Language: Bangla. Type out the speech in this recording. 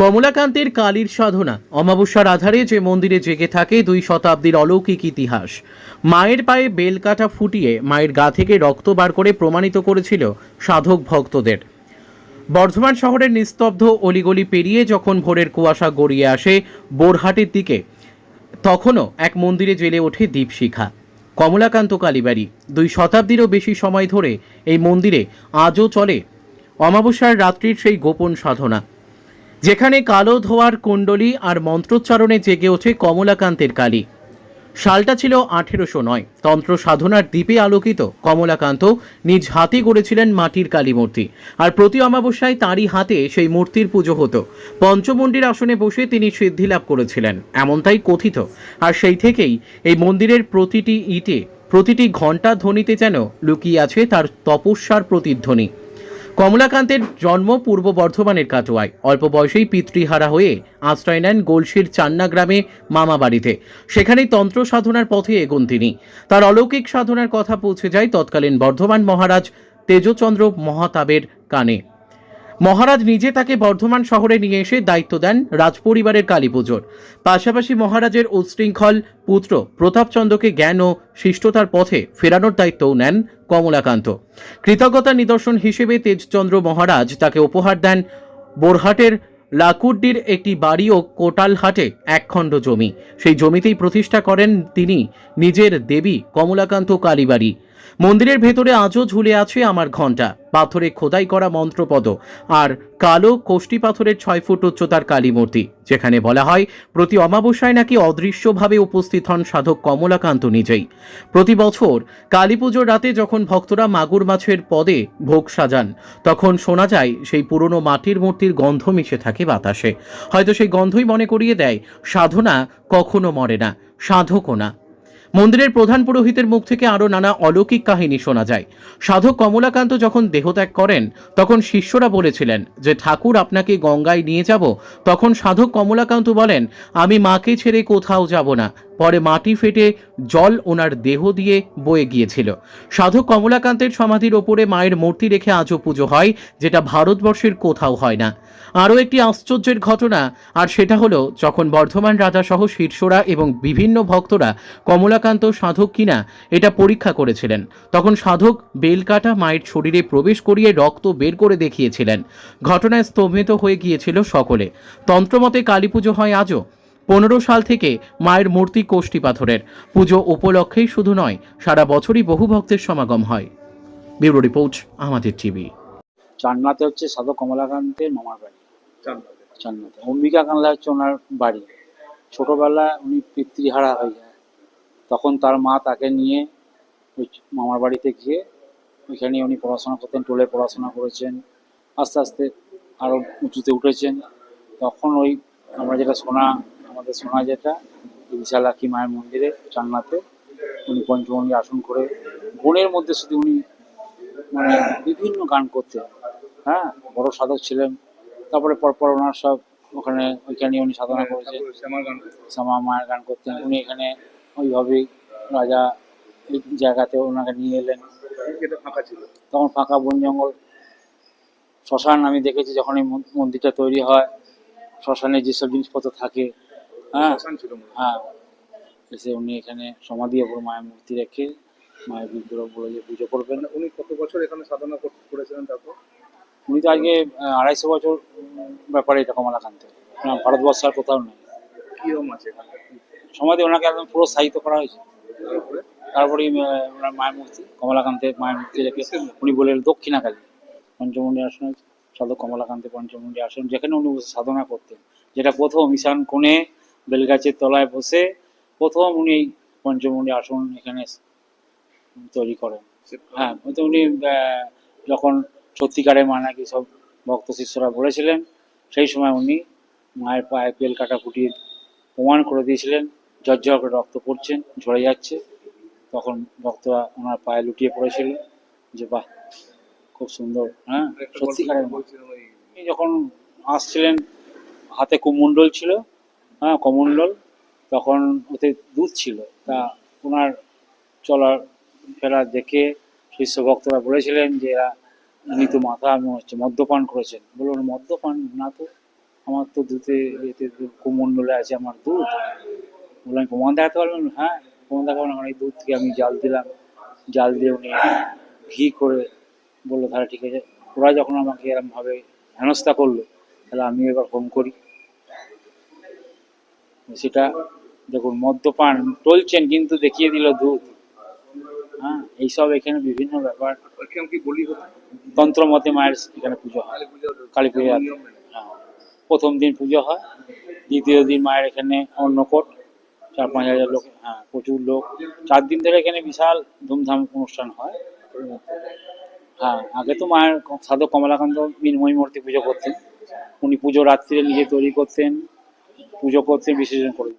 কমলাকান্তের কালীর সাধনা। অমাবস্যার আধারে যে মন্দিরে জেগে থাকে দুই শতাব্দীর অলৌকিক ইতিহাস। মায়ের পায়ে বেলকাটা ফুটিয়ে মায়ের গা থেকে রক্ত বার করে প্রমাণিত করেছিল সাধক ভক্তদের। বর্ধমান শহরের নিস্তব্ধ অলিগলি পেরিয়ে যখন ভোরের কুয়াশা গড়িয়ে আসে বোরহাটের দিকে, তখনও এক মন্দিরে জ্বেলে ওঠে দীপশিখা। কমলাকান্ত কালীবাড়ি। দুই শতাব্দীরও বেশি সময় ধরে এই মন্দিরে আজও চলে। অমাবস্যার রাত্রির সেই গোপন সাধনা। যেখানে কালো ধোয়ার কুণ্ডলী আর মন্ত্রোচ্চারণে জেগে ওঠে কমলাকান্তের কালী। সালটা ছিল আঠেরোশো নয়। তন্ত্র সাধনার দ্বীপে আলোকিত। কমলাকান্ত নিজ হাতে গড়েছিলেন মাটির কালী মূর্তি আর প্রতি অমাবস্যায় তাঁরই হাতে সেই মূর্তির পুজো হতো। পঞ্চমন্ডির আসনে বসে তিনি সিদ্ধি লাভ করেছিলেন। এমনটাই কথিত। আর সেই থেকেই এই মন্দিরের প্রতিটি ইটে প্রতিটি ঘণ্টা ধ্বনিতে যেন লুকিয়ে আছে তার তপস্যার প্রতিধ্বনি। কমলাকান্তের জন্ম পূর্ব বর্ধমানের কাটোয়ায়। অল্প বয়সেই পিতৃহারা হয়ে আশ্রয় নেন গোলশির চান্না গ্রামে মামা বাড়িতে সেখানেই তন্ত্র সাধনার পথে এগোন তিনি। তার অলৌকিক সাধনার কথা পৌঁছে যায় তৎকালীন বর্ধমান মহারাজ তেজচন্দ্র মহাতাবের কানে। মহারাজ নিজে তাকে বর্ধমান শহরে নিয়ে এসে দায়িত্ব দেন রাজপরিবারের কালী পুজোর। পাশাপাশি মহারাজের উচ্ছৃঙ্খল পুত্র প্রতাপচন্দ্রকে জ্ঞান ও শিষ্টতার পথে ফেরানোর দায়িত্বও নেন কমলাকান্ত। কৃতজ্ঞতার নিদর্শন হিসেবে তেজচন্দ্র মহারাজ তাকে উপহার দেন বোরহাটের লাকুড্ডির একটি বাড়ি ও কোটালহাটে একখণ্ড জমি। সেই জমিতেই প্রতিষ্ঠা করেন তিনি নিজের দেবী কমলাকান্ত কালীবাড়ি। মন্দিরের ভেতরে আজও ঝুলে আছে আমার ঘণ্টা। পাথরে খোদাই করা মন্ত্রপদ আর কালো কোষ্টি পাথরের ছয় ফুট উচ্চতার কালী মূর্তি, যেখানে বলা হয় প্রতি অমাবস্যায় নাকি অদৃশ্যভাবে উপস্থিত হন সাধক কমলাকান্ত নিজেই। প্রতি বছর কালী পুজোর রাতে যখন ভক্তরা মাগুর মাছের পদে ভোগ সাজান, তখন শোনা যায় সেই পুরনো মাটির মূর্তির গন্ধ মিশে থাকে বাতাসে। হয়তো সেই গন্ধই মনে করিয়ে দেয়, সাধনা কখনো মরে না, সাধকও না। মন্দিরের প্রধান পুরোহিতের মুখ থেকে আরও নানা অলৌকিক কাহিনী শোনা যায়। সাধক কমলাকান্ত যখন দেহত্যাগ করেন, তখন শিষ্যরা বলেছিলেন যে, ঠাকুর, আপনাকে গঙ্গায় নিয়ে যাব। তখন সাধক কমলাকান্ত বলেন, আমি মাকে ছেড়ে কোথাও যাব না। পরে মাটি ফেটে জল ওনার দেহ দিয়ে বয়ে গিয়েছিল। সাধক কমলাকান্তের সমাধির ওপরে মায়ের মূর্তি রেখে আজও পুজো হয়, যেটা ভারতবর্ষের কোথাও হয় না। আরও একটি আশ্চর্যের ঘটনা, আর সেটা হলো যখন বর্ধমান রাজাসহ শীর্ষরা এবং বিভিন্ন ভক্তরা কমলাকান্ত সাধক কিনা এটা পরীক্ষা করেছিলেন। তখন সাধক বেলকাটা মায়ের শরীরে প্রবেশ করিয়ে রক্ত বের করে দেখিয়েছিলেন। ঘটনায় স্তম্ভিত হয়ে গিয়েছিল সকলে। তন্ত্রমতে কালী পুজো হয় আজও। পনেরো সাল থেকে মায়ের মূর্তি কোষ্ঠী পাথরের। পুজো উপলক্ষেই শুধু নয় সারা বছরই বহু ভক্তের সমাগম হয়। ব্যুরো রিপোর্ট আমাদের টিভি। চান্নাতে হচ্ছে সাধক কমলাকান্তের মামার বাড়ি। চান্নাতে। অম্বিকা কান্লা হচ্ছে ওনার বাড়ি। ছোটবেলায় উনি পিতৃহারা হয়ে যায়। তখন তার মা তাকে নিয়ে ওই মামার বাড়িতে গিয়ে ওইখানে উনি পড়াশোনা করতেন টোলে পড়াশোনা করেছেন আস্তে আস্তে আরও উঁচুতে উঠেছেন। তখন ওই আমরা যেটা শোনা আমাদের শোনা যেটা বিশালাক্ষী মায়ের মন্দিরে চান্নাতে উনি পঞ্চমন্ডি আসন করে বনের মধ্যে শুধু উনি মানে বিভিন্ন গান করতেন। হ্যাঁ বড় সাধক ছিলেন তারপরে পরপর ওনার সব ওখানে ওইখানে উনি সাধনা করেছেন। শ্যামা মায়ের গান করতেন। উনি এখানে ওইভাবেই রাজা এই জায়গাতে ওনাকে নিয়ে এলেন। ফাঁকা ছিল? তখন ফাঁকা বন জঙ্গল। শ্মশান আমি দেখেছি যখন এই মন্দিরটা তৈরি হয় শ্মশানে যেসব জিনিসপত্র থাকে হ্যাঁ। হয়। এসে উনি এখানে সমাধি ওপর মায়ের মূর্তি রেখে মায়ের বিগ্রহ বলে যে পুজো করবেন। মানে উনি কত বছর এখানে সাধনা করেছিলেন তারপর? উনি তো আজকে আড়াইশো বছর ব্যাপারে এটা কমলাকান্ত ভারতবর্ষ আর কোথাও নেই। কিরম আছে সমাধি ওনাকে একদম পুরো সাহিত্য করা হয়েছে। তারপরে? ওনার মায়ের মূর্তি কমলাকান্তের মায়ের মূর্তি রেখে উনি বললেন দক্ষিণাকালী। পঞ্চমুণ্ডী আসন সাধু কমলাকান্তের পঞ্চমুণ্ডী আসন। যেখানে উনি সাধনা করতেন। যেটা প্রথম ঈশান কোণে বেলগাছের তলায় বসে প্রথম উনি এই পঞ্চমুণ্ডী আসন এখানে তৈরি করেন। হ্যাঁ তো উনি যখন সত্যিকারের মা নাকি সব ভক্ত শিষ্যরা বলেছিলেন সেই সময় উনি মায়ের পায়ে বেল কাটা ফুটিয়ে প্রমাণ করে দিয়েছিলেন ঝরঝর করে রক্ত পড়ছেন ঝরে যাচ্ছে। তখন ভক্তরা ওনার পায়ে লুটিয়ে পড়েছিল যে বাহ খুব সুন্দর হ্যাঁ সত্যিকারের যখন আসছিলেন হাতে কুমণ্ডল ছিল হ্যাঁ কমণ্ডল তখন ওতে দুধ ছিল। তা ওনার চলার ফেরা দেখে শিষ্য ভক্তরা বলেছিলেন যে উনি তো মাথা মনে হচ্ছে মদ্যপান করেছেন। বলুন মদ্যপান না তো? আমার তো দুধে এতে কুমণ্ডলে আছে, আমার দুধ। বললাম প্রমাণ দেখাতে পারবেন? হ্যাঁ প্রমাণ দেখাবো না কারণ এই দুধ থেকে আমি জাল দিলাম। জাল দিয়ে উনি ঘি করে বলল, তাহলে ঠিক আছে। ওরা যখন আমাকে এরমভাবে হেনস্থা করল, তাহলে আমি এবার ফোন করি। সেটা দেখুন মদ্যপান টলছেন কিন্তু দেখিয়ে দিল দুধ হ্যাঁ এইসব এখানে বিভিন্ন ব্যাপার। তন্ত্র মতে মায়ের এখানে পুজো হয়। কালী পুজো। হ্যাঁ প্রথম দিন পুজো হয়। দ্বিতীয় দিন মায়ের এখানে অন্নকোট চার পাঁচ হাজার লোক হ্যাঁ প্রচুর লোক। চার দিন ধরে এখানে বিশাল ধুমধাম অনুষ্ঠান হয়। হ্যাঁ আগে তো মায়ের সাধক কমলাকান্ত মিনময়ী মূর্তি পুজো করতেন। উনি পুজো রাত্রিরে নিজে তৈরি করতেন। পুজো করতে বিসর্জন করে।